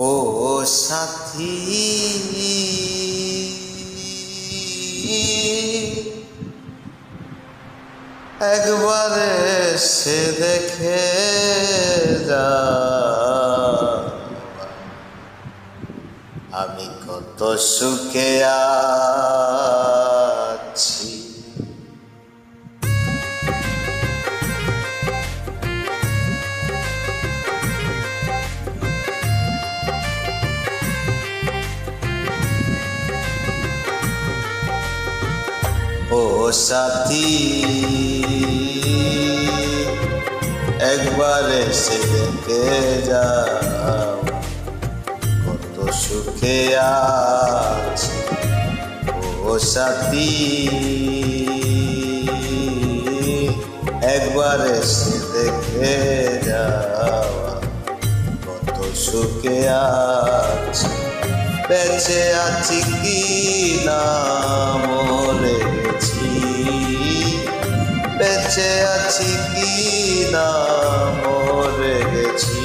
ও সাথী। একবার সে দেখে যা। আমি কত সুখে আছি। ও সাথী, একবার এসে দেখে যাও কত সুখে আছি। ও সাথী, একবার এসে দেখে যাও কত সুখে আছি। বেঁচে আছি কি না? বেঁচে আছি কি না মরে গেছি।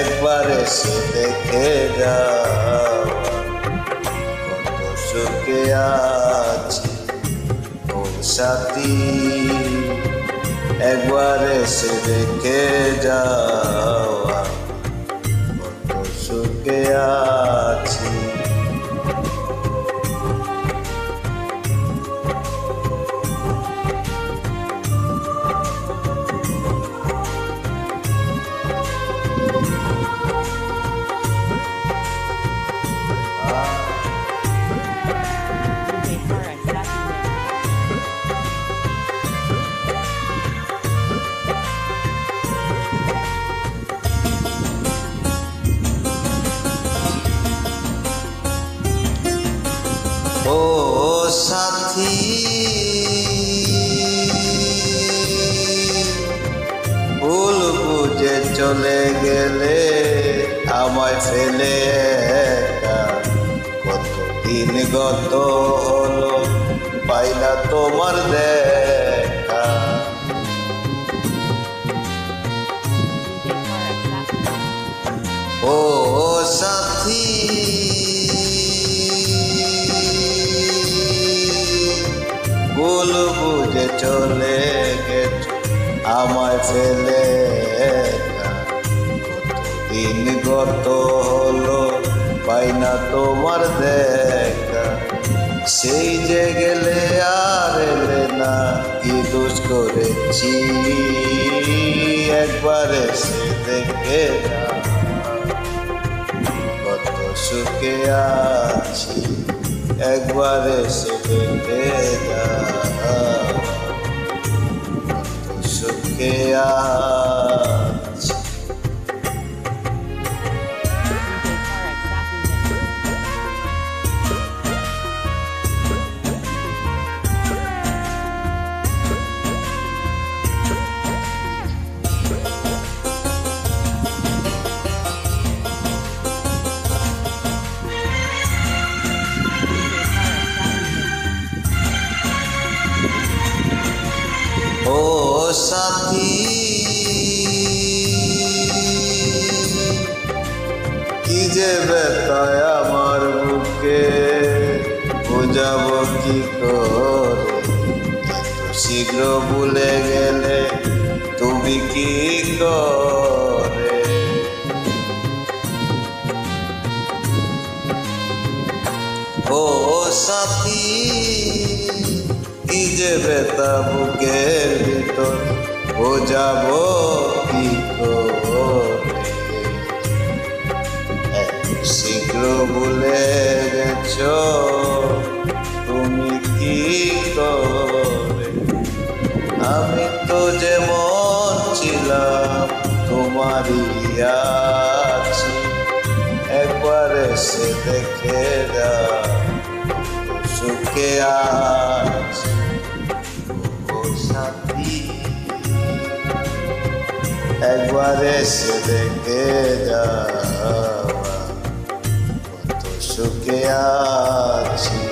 একবার এসে দেখে যাও কত সুখে আছি। ও সাথী, একবার এসে দেখে যাও। কত সুখে আছি সাথী। ভুল বুঝে চলে গেলে আমায় ফেলে কতদিন গত হলো, পাইলা তোমার দেখা. ও সাথী। ভুল বুঝে চলে গেছ। আমার একা। কতদিন গত হলো, পাই না তোমার দেখা। সেই যে গেলে আর এলে না, কি দোষ করেছি? একবার এসে দেখে কত সুখে আছি। একবার এসে দেখে সুখে আছি সাথী। কি যে ব্যথায় আমার বুকে, বোঝাব কি করে? শীঘ্র ভুলে গেলে তুমি কি করে? ও সাথী, কি যে বেতা ভিতর বোঝাব কি শীঘ্র ভুলে গেছ, তুমি কি করে? আমি তো যেমন ছিলাম, তোমারই আছি। একবার এসে দেখে যা সুখে আছি। সাথী একবার এসে দেখে যা কত সুখে আছি